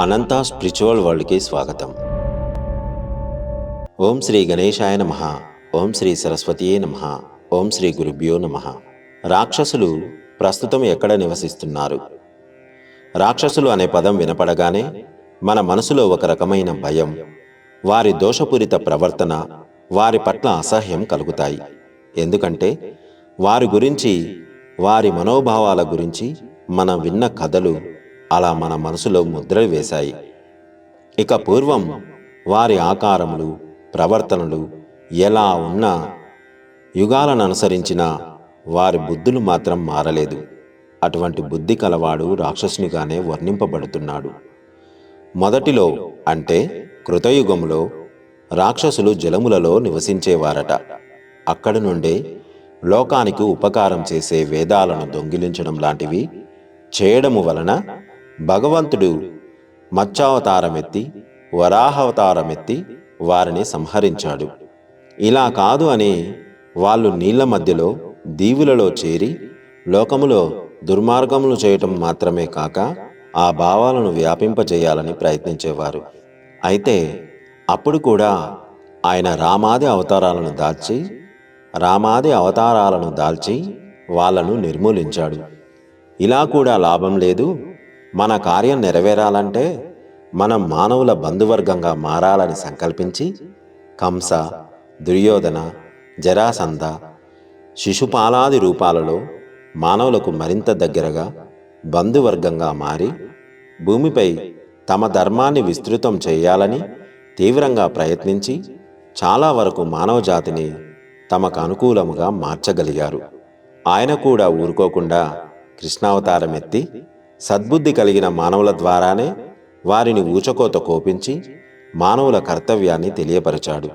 అనంత spiritual వరల్డ్కి స్వాగతం. ఓం శ్రీ గణేశాయ నమ. ఓం శ్రీ సరస్వతియే నమ. ఓం శ్రీ గురుభ్యో నమ. రాక్షసులు ప్రస్తుతం ఎక్కడ నివసిస్తున్నారు? రాక్షసులు అనే పదం వినపడగానే మన మనసులో ఒక రకమైన భయం వారి దోషపూరిత ప్రవర్తన వారి పట్ల అసహ్యం కలుగుతాయి. ఎందుకంటే వారి గురించి వారి మనోభావాల గురించి మనం విన్న కథలు అలా మన మనసులో ముద్రలు వేశాయి. ఇక పూర్వం వారి ఆకారములు ప్రవర్తనలు ఎలా ఉన్నా యుగాలను అనుసరించిన వారి బుద్ధులు మాత్రం మారలేదు. అటువంటి బుద్ధి కలవాడు రాక్షసునిగానే వర్ణింపబడుతున్నాడు. మొదటిలో అంటే కృతయుగంలో రాక్షసులు జలములలో నివసించేవారట. అక్కడి నుండే లోకానికి ఉపకారం చేసే వేదాలను దొంగిలించడం లాంటివి చేయడము వలన భగవంతుడు మత్స్యావతారమెత్తి వరాహావతారమెత్తి వారిని సంహరించాడు. ఇలా కాదు అని వాళ్ళు నీళ్ళ మధ్యలో దీవులలో చేరి లోకములో దుర్మార్గములు చేయటం మాత్రమే కాక ఆ భావాలను వ్యాపింపజేయాలని ప్రయత్నించేవారు. అయితే అప్పుడు కూడా ఆయన రామాది అవతారాలను దాల్చి రామాది అవతారాలను దాల్చి వాళ్ళను నిర్మూలించాడు. ఇలా కూడా లాభం లేదు మన కార్యం నెరవేరాలంటే మనం మానవుల బంధువర్గంగా మారాలని సంకల్పించి కంస దుర్యోధన జరాసంధ శిశుపాలాది రూపాలలో మానవులకు మరింత దగ్గరగా బంధువర్గంగా మారి భూమిపై తమ ధర్మాన్ని విస్తృతం చేయాలని తీవ్రంగా ప్రయత్నించి చాలా వరకు మానవజాతిని తమకు అనుకూలముగా మార్చగలిగారు. ఆయన కూడా ఊరుకోకుండా కృష్ణావతారం ఎత్తి సద్బుద్ధి కలిగిన మానవుల ద్వారానే వారిని ఊచకోత కోపించి మానవుల కర్తవ్యాన్ని తెలియపరిచాడు.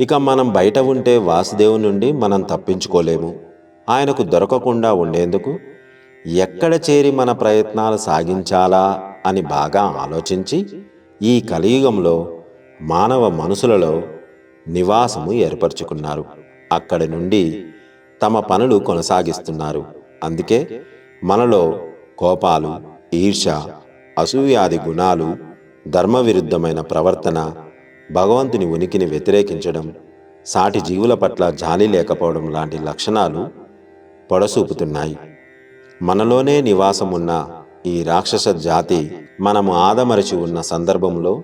ఇక మనం బయట ఉంటే వాసుదేవు నుండి మనం తప్పించుకోలేము. ఆయనకు దొరకకుండా ఉండేందుకు ఎక్కడ చేరి మన ప్రయత్నాలు సాగించాలా అని బాగా ఆలోచించి ఈ కలియుగంలో మానవ మనసులలో నివాసము ఏర్పరచుకున్నారు. అక్కడి నుండి తమ పనులు కొనసాగిస్తున్నారు. అందుకే మనలో కోపాలు ఈర్ష అసూయాది గుణాలు ధర్మవిరుద్ధమైన ప్రవర్తన భగవంతుని ఉనికిని వ్యతిరేకించడం సాటి జీవుల పట్ల జాలి లేకపోవడం లాంటి లక్షణాలు పొడసూపుతున్నాయి. మనలోనే నివాసం ఉన్న ఈ రాక్షస జాతి మనము ఆదమరచి ఉన్న సందర్భంలో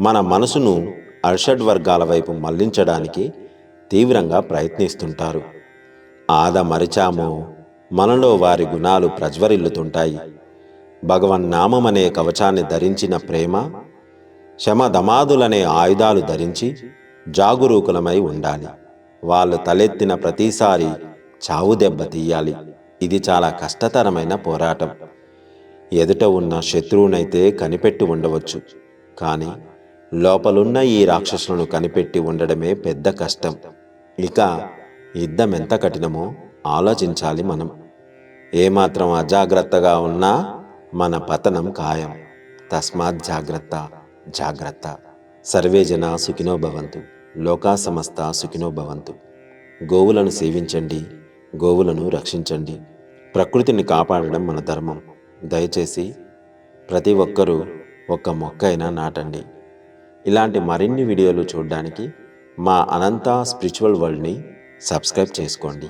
మన మనసును అర్షడ్ వర్గాల వైపు మళ్ళించడానికి తీవ్రంగా ప్రయత్నిస్తుంటారు. ఆదమరిచామో మనలో వారి గుణాలు ప్రజ్వరిల్లుతుంటాయి. భగవన్నామమనే కవచాన్ని ధరించిన ప్రేమ శమధమాదులనే ఆయుధాలు ధరించి జాగురూకులమై ఉండాలి. వాళ్ళు తలెత్తిన ప్రతిసారి చావు దెబ్బ తీయాలి. ఇది చాలా కష్టతరమైన పోరాటం. ఎదుట ఉన్న శత్రువునైతే కనిపెట్టి ఉండవచ్చు. కానీ లోపలున్న ఈ రాక్షసులను కనిపెట్టి ఉండడమే పెద్ద కష్టం. ఇక యుద్ధం ఎంత కఠినమో ఆలోచించాలి మనం. ఏమాత్రం అజాగ్రత్తగా ఉన్నా మన పతనం ఖాయం. తస్మాత్ జాగ్రత్త జాగ్రత్త. సర్వే జన సుఖినో భవంతు. లోకా సమస్త సుఖినో భవంతు. గోవులను సేవించండి గోవులను రక్షించండి. ప్రకృతిని కాపాడడం మన ధర్మం. దయచేసి ప్రతి ఒక్కరూ ఒక్క మొక్క అయినా నాటండి. ఇలాంటి మరిన్ని వీడియోలు చూడడానికి మా అనంత స్పిరిచువల్ వరల్డ్ని సబ్స్క్రైబ్ చేసుకోండి.